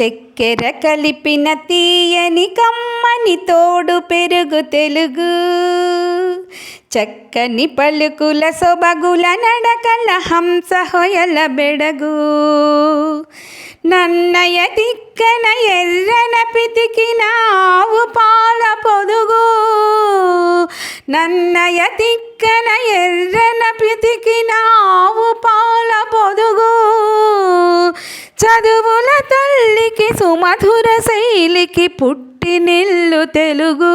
చక్కెర కలిపిన తీయని కమ్మని తోడు పెరుగు తెలుగు. చక్కని పలుకుల సొబగుల నడకల హంస హొయల బెడగు. నన్నయ తిక్కన ఎర్రన పితికిన ఆవు పాల పొదుగు. నన్నయ తిక్కన ఎర్రన పితికిన ఆవు పాల సుమధుర శైలికి పుట్టి నిల్లు తెలుగు.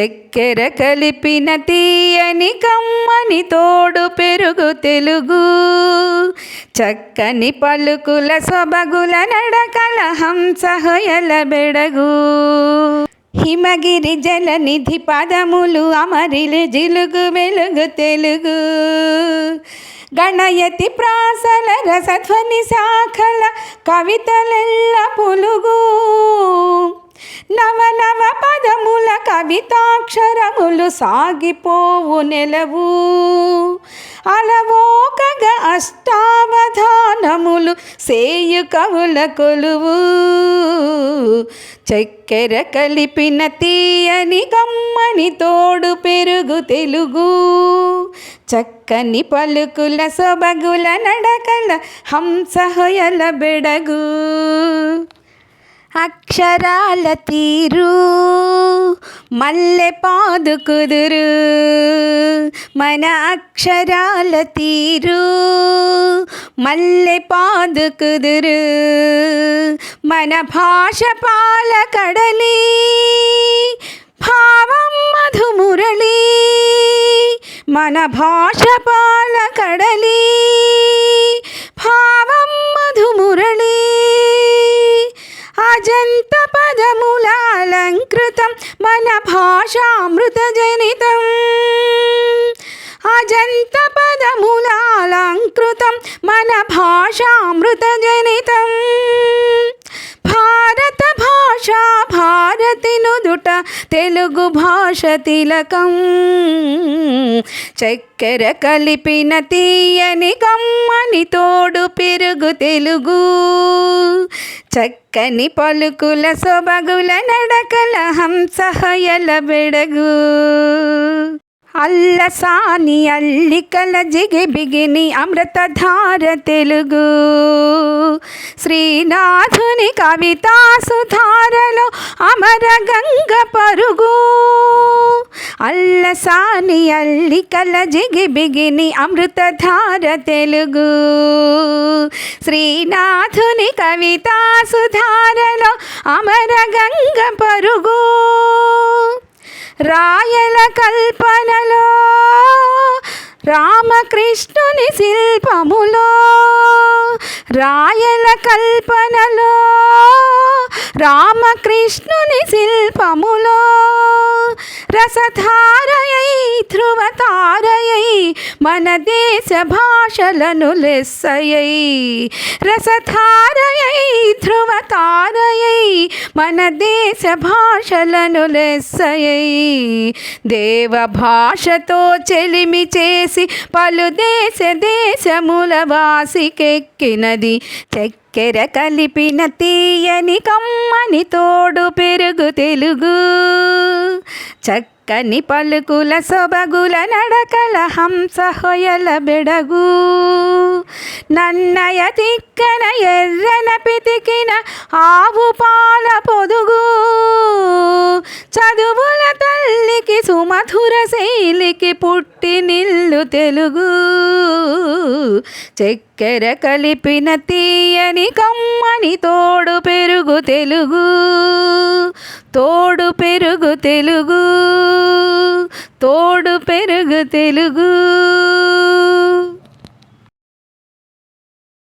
చక్కెర కలిపిన తీయని కమ్మని తోడు పెరుగు తెలుగు. చక్కని పలుకుల సొబగుల నడకల హంసహయల బెడగు. హిమగిరి జలనిధి పదములు అమరిలు జిలుగు వెలుగు తెలుగు. గణయతి ప్రాసల రసధ్వని శాఖల కవితలెల్ల పులుగు. నవ నవ పదముల కవితాక్షరములు సాగిపోవు నెలవు. అలవోకగ అష్టావధానములు సేయు కవుల కొలువు. చక్కెర కలిపిన తీయని కమ్మని తోడు పెరుగు తెలుగు. చక్కని పలుకుల సొబగుల నడకల హంసహయల బెడగు. అక్షరాల తీరు మల్లె పాదు కుదురు మన అక్షరాల తీరు మల్లె పాదు కుదురు మన భాష పాల కడలి భావం మధుమురళి మన భాష పాల కడలి భాషామృత జనితం అజంత పదములాలంకృతం మన భాషామృత తెలుగు భాష తిలకం. చక్కెర కలిపిన తీయని కమ్మని తోడు పెరుగు తెలుగు. చక్కని పలుకుల సొబగుల నడకల హంసహయల బెడగు. అల్లసాని అల్లికల జిగి బిగిని అమృతధార తెలుగు. శ్రీనాథుని కవితా సుధారలో అమరగంగ పరుగు. అల్లసాని అల్లికల జిగి బిగిని అమృతధార తెలుగు. శ్రీనాథుని కవితా సుధారలో అమర గంగ పరుగు. రాయల కల్పనలో రామకృష్ణుని శిల్పములో రాయల కల్పనలో రామకృష్ణుని శిల్పములో రసధారయై ధ్రువతారయై మన దేశ భాషలను లెస్సయై. రసధారయై ధ్రువతారయై మన దేశ భాషలను లెస్సయై. దేవ భాషతో చెలిమి చేసి పలు దేశ దేశముల వాసికెక్కినది చక్కెర కలిపిన తీయని కమ్మని తోడు పెరుగు తెలుగు. చక్కని పలుకుల సొబగుల నడకల హంసహొయల బెడగు. నన్నయ తిక్కన ఎర్రన పితికిన ఆవు పాల పొదుగు. చదువు తల్లికి సుమధుర శైలికి పుట్టి నిల్లు తెలుగు. చక్కెర కలిపిన తీయని కమ్మని తోడు పెరుగు తెలుగు. తోడు పెరుగు తెలుగు. తోడు పెరుగు తెలుగు.